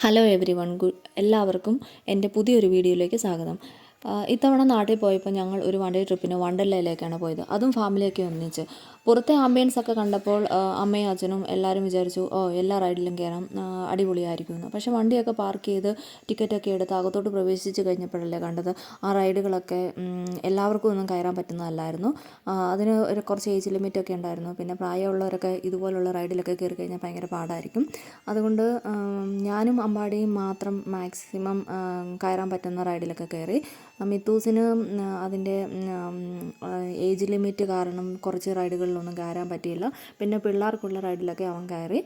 Hello every one എല്ലാവർക്കും എന്റെ പുതിയൊരു വീഡിയോയിലേക്ക് സ്വാഗതം. ഇത്തവണ നാട്ടിൽ പോയപ്പോൾ ഞങ്ങൾ ഒരു വൺ ഡേ ട്രിപ്പിന് വണ്ടർലയിലേക്കാണ് പോയത്. അതും ഫാമിലിയൊക്കെ ഒന്നിച്ച്. പുറത്തെ ആംബിയൻസ് ഒക്കെ കണ്ടപ്പോൾ അമ്മയും അച്ഛനും എല്ലാവരും വിചാരിച്ചു ഓ എല്ലാ റൈഡിലും കയറാം അടിപൊളിയായിരിക്കും എന്ന് പക്ഷേ വണ്ടിയൊക്കെ പാർക്ക് ചെയ്ത് ടിക്കറ്റൊക്കെ എടുത്ത് അകത്തോട്ട് പ്രവേശിച്ച് കഴിഞ്ഞപ്പോഴല്ലേ കണ്ടത് ആ റൈഡുകളൊക്കെ എല്ലാവർക്കും ഒന്നും കയറാൻ പറ്റുന്നതല്ലായിരുന്നു. അതിന് ഒരു കുറച്ച് ഏജ് ലിമിറ്റൊക്കെ ഉണ്ടായിരുന്നു. പിന്നെ പ്രായമുള്ളവരൊക്കെ ഇതുപോലുള്ള റൈഡിലൊക്കെ കയറി കഴിഞ്ഞാൽ ഭയങ്കര പാടായിരിക്കും. അതുകൊണ്ട് ഞാനും അമ്പാടിയും മാത്രം മാക്സിമം കയറാൻ പറ്റുന്ന റൈഡിലൊക്കെ കയറി മിത്തൂസിന് അതിന്റെ ഏജ് ലിമിറ്റ് കാരണം കുറച്ച് റൈഡുകളിലൊന്നും കയറാൻ പറ്റിയില്ല. പിന്നെ പിള്ളേർക്കുള്ള റൈഡിലൊക്കെ അവൻ കയറി.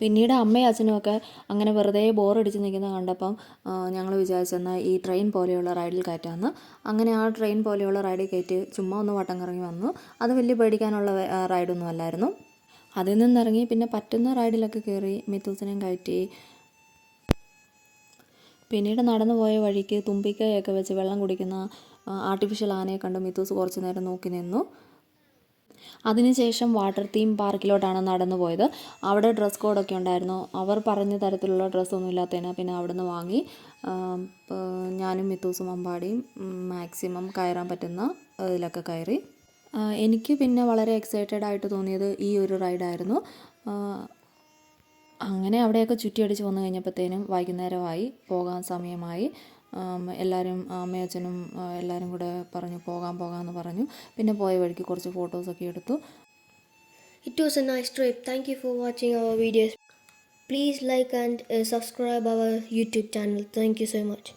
പിന്നീട് അമ്മയും അച്ഛനുമൊക്കെ അങ്ങനെ വെറുതെ ബോറടിച്ച് നിൽക്കുന്ന കണ്ടപ്പം ഞങ്ങൾ വിചാരിച്ചെന്നാൽ ഈ ട്രെയിൻ പോലെയുള്ള റൈഡിൽ കയറ്റാമെന്ന് അങ്ങനെ ആ ട്രെയിൻ പോലെയുള്ള റൈഡിൽ കയറ്റി ചുമ്മാ ഒന്ന് വട്ടം കറങ്ങി വന്നു. അത് വലിയ പേടിക്കാനുള്ള റൈഡൊന്നും അല്ലായിരുന്നു. അതിൽ നിന്നിറങ്ങി പിന്നെ പറ്റുന്ന റൈഡിലൊക്കെ കയറി മിത്തൂസിനെയും കയറ്റി പിന്നീട് നടന്നു പോയ വഴിക്ക് തുമ്പിക്കൈയൊക്കെ വെച്ച് വെള്ളം കുടിക്കുന്ന ആർട്ടിഫിഷ്യൽ ആനയെ കണ്ട് മിത്തൂസ് കുറച്ച് നേരം നോക്കി നിന്നു. അതിനുശേഷം വാട്ടർ തീം പാർക്കിലോട്ടാണ് നടന്നു പോയത്. അവിടെ ഡ്രസ് കോഡൊക്കെ ഉണ്ടായിരുന്നു. അവർ പറഞ്ഞ തരത്തിലുള്ള ഡ്രസ്സൊന്നും ഇല്ലാത്തതിന് പിന്നെ അവിടുന്ന് വാങ്ങി ഞാനും മിത്തൂസും അമ്പാടിയും മാക്സിമം കയറാൻ പറ്റുന്ന ഇതിലൊക്കെ കയറി. എനിക്ക് പിന്നെ വളരെ എക്സൈറ്റഡ് ആയിട്ട് തോന്നിയത് ഈ ഒരു റൈഡായിരുന്നു അങ്ങനെ അവിടെയൊക്കെ ചുറ്റിയടിച്ച് വന്നു കഴിഞ്ഞപ്പോഴത്തേനും വൈകുന്നേരമായി പോകാൻ സമയമായി. എല്ലാവരും അമ്മയച്ഛനും ആ, എല്ലാവരും കൂടെ പറഞ്ഞു പോകാം പോകാമെന്ന് പറഞ്ഞു. പിന്നെ പോയ വഴിക്ക് കുറച്ച് ഫോട്ടോസൊക്കെ എടുത്തു. It was a nice trip thank you for watching our videos please like and subscribe our YouTube channel thank you so much.